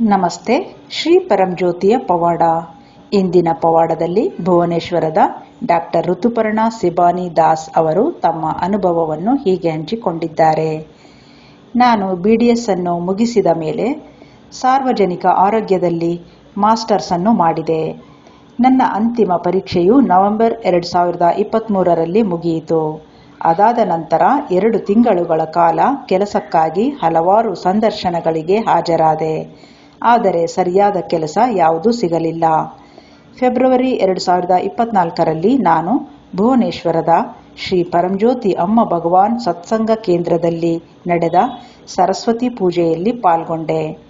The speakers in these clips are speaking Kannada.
ನಮಸ್ತೆ, ಶ್ರೀ ಪರಂಜ್ಯೋತಿಯ ಪವಾಡ. ಇಂದಿನ ಪವಾಡದಲ್ಲಿ ಭುವನೇಶ್ವರದ ಡಾಕ್ಟರ್ ಋತುಪರ್ಣ ಸಿಬಾನಿ ದಾಸ್ ಅವರು ತಮ್ಮ ಅನುಭವವನ್ನು ಹೀಗೆ ಹಂಚಿಕೊಂಡಿದ್ದಾರೆ. ನಾನು ಬಿ ಡಿ ಎಸ್ ಅನ್ನು ಮುಗಿಸಿದ ಮೇಲೆ ಸಾರ್ವಜನಿಕ ಆರೋಗ್ಯದಲ್ಲಿ ಮಾಸ್ಟರ್ಸ್ ಅನ್ನು ಮಾಡಿದೆ. ನನ್ನ ಅಂತಿಮ ಪರೀಕ್ಷೆಯು ನವೆಂಬರ್ ಎರಡು ಸಾವಿರದ ಇಪ್ಪತ್ತ್ಮೂರರಲ್ಲಿ ಮುಗಿಯಿತು. ಅದಾದ ನಂತರ ಎರಡು ತಿಂಗಳುಗಳ ಕಾಲ ಕೆಲಸಕ್ಕಾಗಿ ಹಲವಾರು ಸಂದರ್ಶನಗಳಿಗೆ ಹಾಜರಾದೆ. ಆದರೆ ಸರಿಯಾದ ಕೆಲಸ ಯಾವುದೂ ಸಿಗಲಿಲ್ಲ. ಫೆಬ್ರವರಿ ಎರಡು ಸಾವಿರದ ಇಪ್ಪತ್ನಾಲ್ಕರಲ್ಲಿ ನಾನು ಭುವನೇಶ್ವರದ ಶ್ರೀ ಪರಂಜ್ಯೋತಿ ಅಮ್ಮ ಭಗವಾನ್ ಸತ್ಸಂಗ ಕೇಂದ್ರದಲ್ಲಿ ನಡೆದ ಸರಸ್ವತಿ ಪೂಜೆಯಲ್ಲಿ ಪಾಲ್ಗೊಂಡೆ.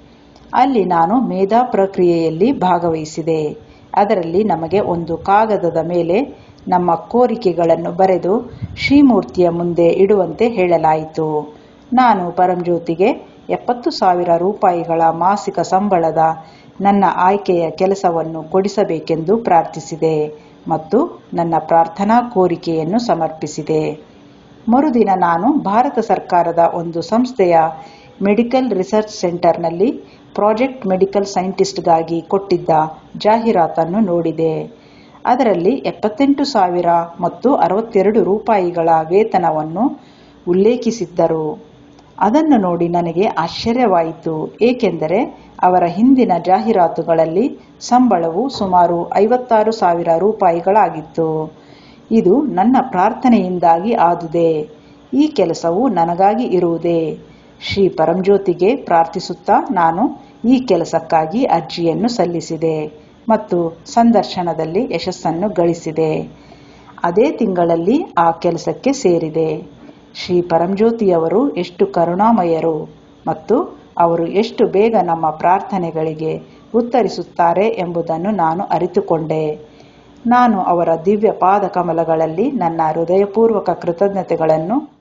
ಅಲ್ಲಿ ನಾನು ಮೇಧಾ ಪ್ರಕ್ರಿಯೆಯಲ್ಲಿ ಭಾಗವಹಿಸಿದೆ. ಅದರಲ್ಲಿ ನಮಗೆ ಒಂದು ಕಾಗದದ ಮೇಲೆ ನಮ್ಮ ಕೋರಿಕೆಗಳನ್ನು ಬರೆದು ಶ್ರೀಮೂರ್ತಿಯ ಮುಂದೆ ಇಡುವಂತೆ ಹೇಳಲಾಯಿತು. ನಾನು ಪರಂಜ್ಯೋತಿಗೆ ಎಪ್ಪತ್ತು ಸಾವಿರ ರೂಪಾಯಿಗಳ ಮಾಸಿಕ ಸಂಬಳದ ನನ್ನ ಆಯ್ಕೆಯ ಕೆಲಸವನ್ನು ಕೊಡಿಸಬೇಕೆಂದು ಪ್ರಾರ್ಥಿಸಿದೆ ಮತ್ತು ನನ್ನ ಪ್ರಾರ್ಥನಾ ಕೋರಿಕೆಯನ್ನು ಸಮರ್ಪಿಸಿದೆ. ಮರುದಿನ ನಾನು ಭಾರತ ಸರ್ಕಾರದ ಒಂದು ಸಂಸ್ಥೆಯ ಮೆಡಿಕಲ್ ರಿಸರ್ಚ್ ಸೆಂಟರ್ನಲ್ಲಿ ಪ್ರಾಜೆಕ್ಟ್ ಮೆಡಿಕಲ್ ಸೈಂಟಿಸ್ಟ್ಗಾಗಿ ಕೊಟ್ಟಿದ್ದ ಜಾಹೀರಾತನ್ನು ನೋಡಿದೆ. ಅದರಲ್ಲಿ ಎಪ್ಪತ್ತೆಂಟು ಸಾವಿರ ಮತ್ತು ಅರವತ್ತೆರಡು ರೂಪಾಯಿಗಳ ವೇತನವನ್ನು ಉಲ್ಲೇಖಿಸಿದ್ದರು. ಅದನ್ನು ನೋಡಿ ನನಗೆ ಆಶ್ಚರ್ಯವಾಯಿತು. ಏಕೆಂದರೆ ಅವರ ಹಿಂದಿನ ಜಾಹೀರಾತುಗಳಲ್ಲಿ ಸಂಬಳವು ಸುಮಾರು ಐವತ್ತಾರು ಸಾವಿರ ರೂಪಾಯಿಗಳಾಗಿತ್ತು. ಇದು ನನ್ನ ಪ್ರಾರ್ಥನೆಯಿಂದಾಗಿ ಆದುದೆ. ಈ ಕೆಲಸವು ನನಗಾಗಿ ಇರುವುದೇ. ಶ್ರೀ ಪರಂಜ್ಯೋತಿಗೆ ಪ್ರಾರ್ಥಿಸುತ್ತಾ ನಾನು ಈ ಕೆಲಸಕ್ಕಾಗಿ ಅರ್ಜಿಯನ್ನು ಸಲ್ಲಿಸಿದೆ ಮತ್ತು ಸಂದರ್ಶನದಲ್ಲಿ ಯಶಸ್ಸನ್ನು ಗಳಿಸಿದೆ. ಅದೇ ತಿಂಗಳಲ್ಲಿ ಆ ಕೆಲಸಕ್ಕೆ ಸೇರಿದೆ. ಶ್ರೀ ಪರಂಜ್ಯೋತಿಯವರು ಎಷ್ಟು ಕರುಣಾಮಯರು ಮತ್ತು ಅವರು ಎಷ್ಟು ಬೇಗ ನಮ್ಮ ಪ್ರಾರ್ಥನೆಗಳಿಗೆ ಉತ್ತರಿಸುತ್ತಾರೆ ಎಂಬುದನ್ನು ನಾನು ಅರಿತುಕೊಂಡೆ. ನಾನು ಅವರ ದಿವ್ಯ ಪಾದ ಕಮಲಗಳಲ್ಲಿ ನನ್ನ ಹೃದಯಪೂರ್ವಕ ಕೃತಜ್ಞತೆಗಳನ್ನು